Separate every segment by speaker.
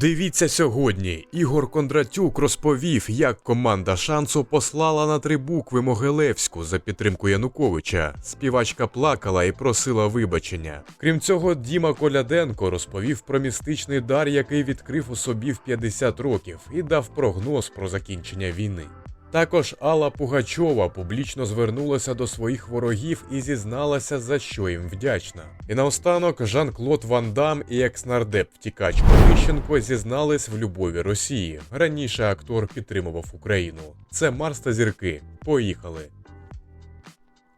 Speaker 1: Дивіться сьогодні. Ігор Кондратюк розповів, як команда шансу послала на три букви Могилевську за підтримку Януковича. Співачка плакала і просила вибачення. Крім цього, Діма Коляденко розповів про містичний дар, який відкрив у собі в 50 років, і дав прогноз про закінчення війни. Також Алла Пугачова публічно звернулася до своїх ворогів і зізналася, за що їм вдячна. І наостанок Жан-Клод Ван Дам і екс-нардеп втікач Онищенко зізнались в любові Росії. Раніше актор підтримував Україну. Це Марс та зірки. Поїхали.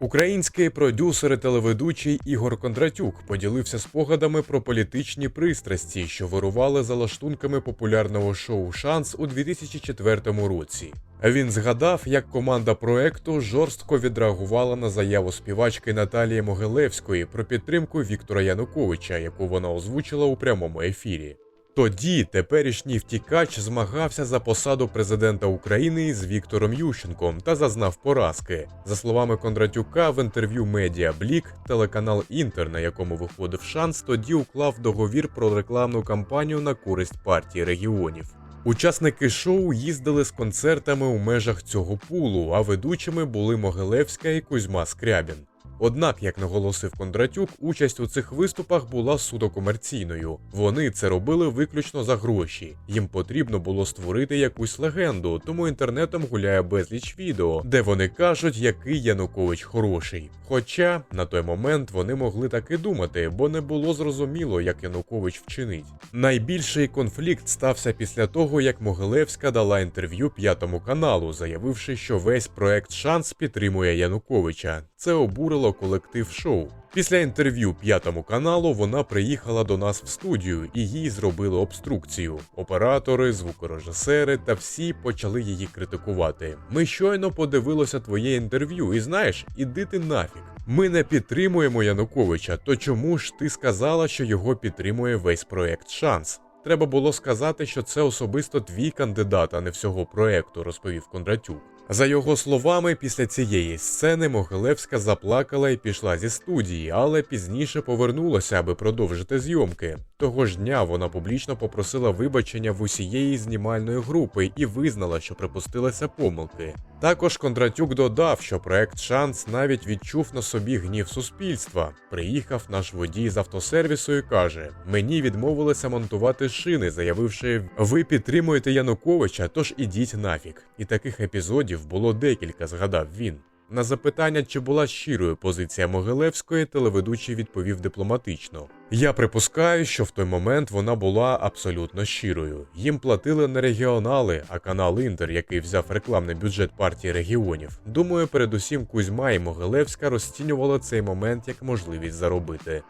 Speaker 1: Український продюсер і телеведучий Ігор Кондратюк поділився спогадами про політичні пристрасті, що вирували за лаштунками популярного шоу Шанс у 2004 році. Він згадав, як команда проекту жорстко відреагувала на заяву співачки Наталії Могилевської про підтримку Віктора Януковича, яку вона озвучила у прямому ефірі. Тоді теперішній втікач змагався за посаду президента України з Віктором Ющенком та зазнав поразки. За словами Кондратюка, в інтерв'ю Медіа Блік, телеканал Інтер, на якому виходив шанс, тоді уклав договір про рекламну кампанію на користь партії регіонів. Учасники шоу їздили з концертами у межах цього пулу, а ведучими були Могилевська і Кузьма Скрябін. Однак, як наголосив Кондратюк, участь у цих виступах була суто комерційною. Вони це робили виключно за гроші. Їм потрібно було створити якусь легенду, тому інтернетом гуляє безліч відео, де вони кажуть, який Янукович хороший. Хоча на той момент вони могли так і думати, бо не було зрозуміло, як Янукович вчинить. Найбільший конфлікт стався після того, як Могилевська дала інтерв'ю п'ятому каналу, заявивши, що весь проект Шанс підтримує Януковича. Це обурило колектив шоу. Після інтерв'ю п'ятому каналу вона приїхала до нас в студію і їй зробили обструкцію. Оператори, звукорежисери та всі почали її критикувати. Ми щойно подивилося твоє інтерв'ю, і знаєш, іди ти нафіг. Ми не підтримуємо Януковича. То чому ж ти сказала, що його підтримує весь проект Шанс? Треба було сказати, що це особисто твій кандидат, а не всього проекту, розповів Кондратюк. За його словами, після цієї сцени Могилевська заплакала і пішла зі студії, але пізніше повернулася, аби продовжити зйомки. Того ж дня вона публічно попросила вибачення в усієї знімальної групи і визнала, що припустилася помилки. Також Кондратюк додав, що проект Шанс навіть відчув на собі гнів суспільства. Приїхав наш водій з автосервісу і каже: Мені відмовилися монтувати шини, заявивши, ви підтримуєте Януковича, тож ідіть нафіг. І таких епізодів було декілька, згадав він. На запитання, чи була щирою позиція Могилевської, телеведучий відповів дипломатично. Я припускаю, що в той момент вона була абсолютно щирою. Їм платили не регіонали, а канал Інтер, який взяв рекламний бюджет партії регіонів. Думаю, передусім Кузьма і Могилевська розцінювали цей момент як можливість заробити.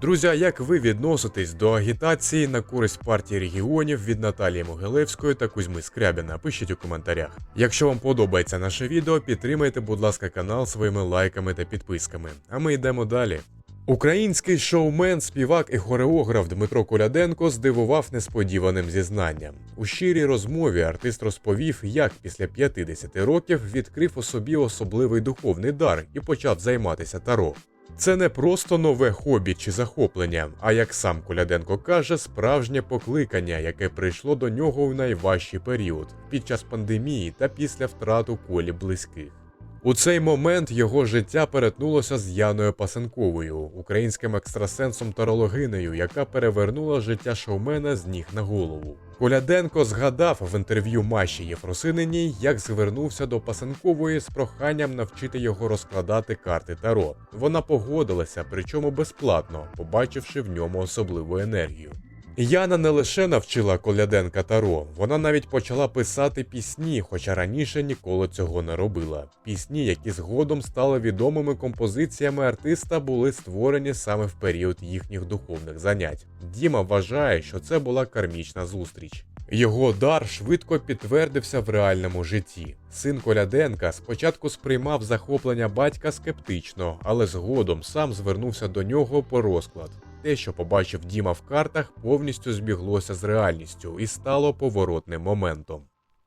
Speaker 1: Друзі, як ви відноситесь до агітації на користь партії регіонів від Наталії Могилевської та Кузьми Скрябіна? Пишіть у коментарях. Якщо вам подобається наше відео, підтримайте, будь ласка, канал своїми лайками та підписками. А ми йдемо далі. Український шоумен, співак і хореограф Дмитро Коляденко здивував несподіваним зізнанням. У щирій розмові артист розповів, як після 50 років відкрив у собі особливий духовний дар і почав займатися таро. Це не просто нове хобі чи захоплення, а як сам Коляденко каже, справжнє покликання, яке прийшло до нього у найважчий період під час пандемії та після втрату колі близьких. У цей момент його життя перетнулося з Яною Пасенковою, українським екстрасенсом тарологинею, яка перевернула життя шоумена з ніг на голову. Коляденко згадав в інтерв'ю Маші Єфросининій, як звернувся до Пасенкової з проханням навчити його розкладати карти Таро. Вона погодилася, причому безплатно, побачивши в ньому особливу енергію. Яна не лише навчила Коляденка Таро, вона навіть почала писати пісні, хоча раніше ніколи цього не робила. Пісні, які згодом стали відомими композиціями артиста, були створені саме в період їхніх духовних занять. Діма вважає, що це була кармічна зустріч. Його дар швидко підтвердився в реальному житті. Син Коляденка спочатку сприймав захоплення батька скептично, але згодом сам звернувся до нього по розклад. Те, що побачив Діма в картах, повністю збіглося з реальністю і стало поворотним моментом.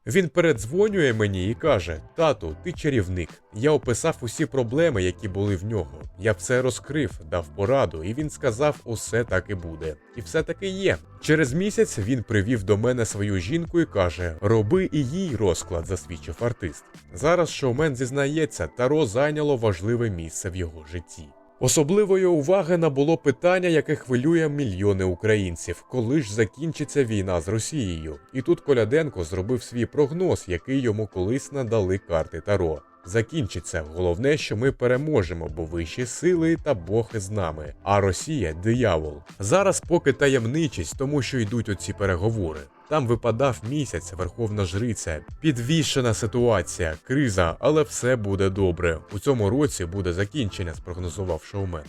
Speaker 1: Він передзвонює мені і каже: Тату, ти чарівник. Я описав усі проблеми, які були в нього. Я все розкрив, дав пораду, і він сказав, усе так і буде. І все таки є. Через місяць він привів до мене свою жінку і каже: Роби і їй розклад, засвідчив артист. Зараз шоумен зізнається, Таро зайняло важливе місце в його житті. Особливої уваги набуло питання, яке хвилює мільйони українців, коли ж закінчиться війна з Росією. І тут Коляденко зробив свій прогноз, який йому колись надали карти Таро. Закінчиться. Головне, що ми переможемо, бо вищі сили та Бог із нами. А Росія диявол. Зараз поки таємничість, тому що йдуть оці переговори. Там випадав місяць, верховна жриця, підвішена ситуація, криза, але все буде добре. У цьому році буде закінчення, спрогнозував шоумен.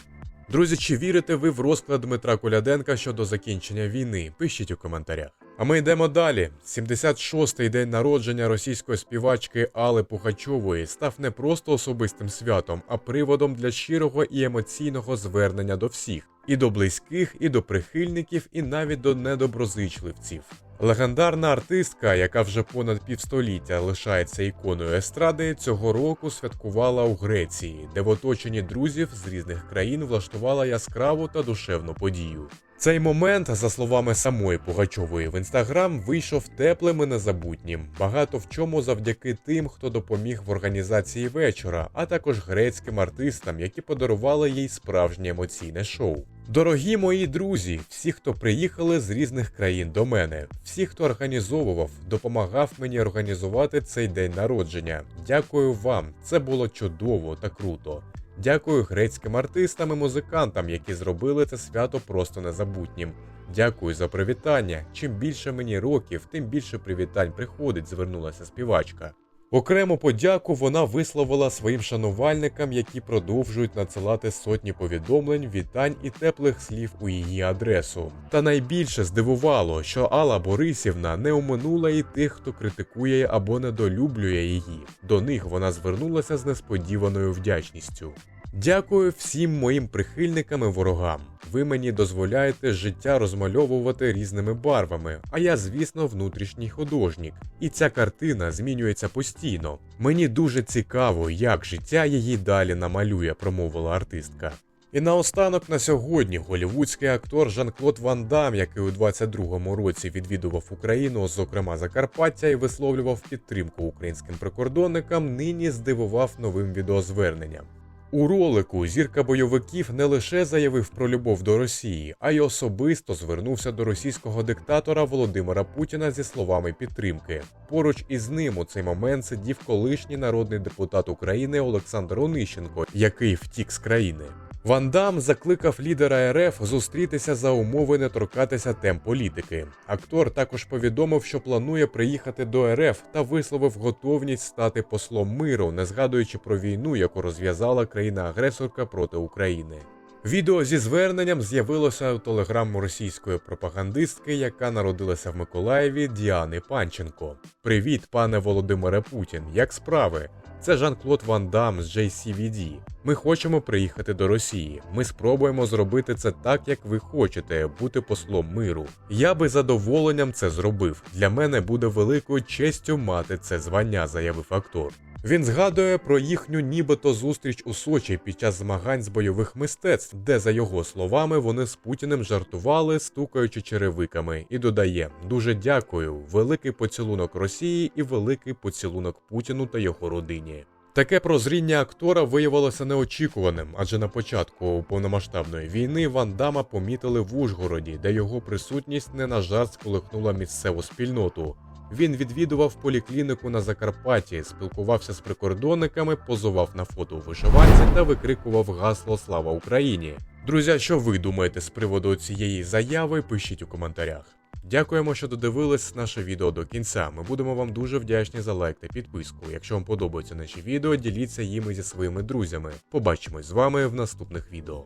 Speaker 1: Друзі, чи вірите ви в розклад Дмитра Коляденка щодо закінчення війни? Пишіть у коментарях. А ми йдемо далі. 76-й день народження російської співачки Алли Пухачової став не просто особистим святом, а приводом для щирого і емоційного звернення до всіх і до близьких, і до прихильників, і навіть до недоброзичливців. Легендарна артистка, яка вже понад півстоліття лишається іконою естради, цього року святкувала у Греції, де в оточенні друзів з різних країн влаштувала яскраву та душевну подію. Цей момент, за словами самої Пугачової в інстаграм, вийшов теплим і незабутнім. Багато в чому завдяки тим, хто допоміг в організації вечора, а також грецьким артистам, які подарували їй справжнє емоційне шоу. Дорогі мої друзі, всі, хто приїхали з різних країн до мене, всі, хто організовував, допомагав мені організувати цей день народження. Дякую вам, це було чудово та круто. Дякую грецьким артистам і музикантам, які зробили це свято просто незабутнім. Дякую за привітання. Чим більше мені років, тим більше привітань приходить, звернулася співачка. Окрему подяку вона висловила своїм шанувальникам, які продовжують надсилати сотні повідомлень, вітань і теплих слів у її адресу. Та найбільше здивувало, що Алла Борисівна не оминула і тих, хто критикує або недолюблює її. До них вона звернулася з несподіваною вдячністю. Дякую всім моїм прихильникам і ворогам. Ви мені дозволяєте життя розмальовувати різними барвами, а я, звісно, внутрішній художник. І ця картина змінюється постійно. Мені дуже цікаво, як життя її далі намалює, промовила артистка. І наостанок на сьогодні голівудський актор Жан-Клод Ван Дам, який у 22-му році відвідував Україну, зокрема Закарпаття, і висловлював підтримку українським прикордонникам, нині здивував новим відеозверненням. У ролику зірка бойовиків не лише заявив про любов до Росії, а й особисто звернувся до російського диктатора Володимира Путіна зі словами підтримки. Поруч із ним у цей момент сидів колишній народний депутат України Олександр Онищенко, який втік з країни. Ван Дам закликав лідера РФ зустрітися за умови не торкатися тем політики. Актор також повідомив, що планує приїхати до РФ та висловив готовність стати послом миру, не згадуючи про війну, яку розв'язала країна-агресорка проти України. Відео зі зверненням з'явилося у телеграму російської пропагандистки, яка народилася в Миколаєві Діани Панченко. Привіт, пане Володимире Путін. Як справи? Це Жан-Клод Ван Дам з JCVD. Ми хочемо приїхати до Росії. Ми спробуємо зробити це так, як ви хочете, бути послом миру. Я би задоволенням це зробив. Для мене буде великою честю мати це звання, заявив актор. Він згадує про їхню нібито зустріч у Сочі під час змагань з бойових мистецтв, де, за його словами, вони з Путіним жартували, стукаючи черевиками, і додає: дуже дякую, великий поцілунок Росії і великий поцілунок Путіну та його родині. Таке прозріння актора виявилося неочікуваним, адже на початку повномасштабної війни Ван Дама помітили в Ужгороді, де його присутність не на жарт сколихнула місцеву спільноту. Він відвідував поліклініку на Закарпатті, спілкувався з прикордонниками, позував на фото у вишиванці та викрикував гасло Слава Україні. Друзі, що ви думаєте з приводу цієї заяви? Пишіть у коментарях. Дякуємо, що додивились наше відео до кінця. Ми будемо вам дуже вдячні за лайк та підписку. Якщо вам подобаються наші відео, діліться їми зі своїми друзями. Побачимось з вами в наступних відео.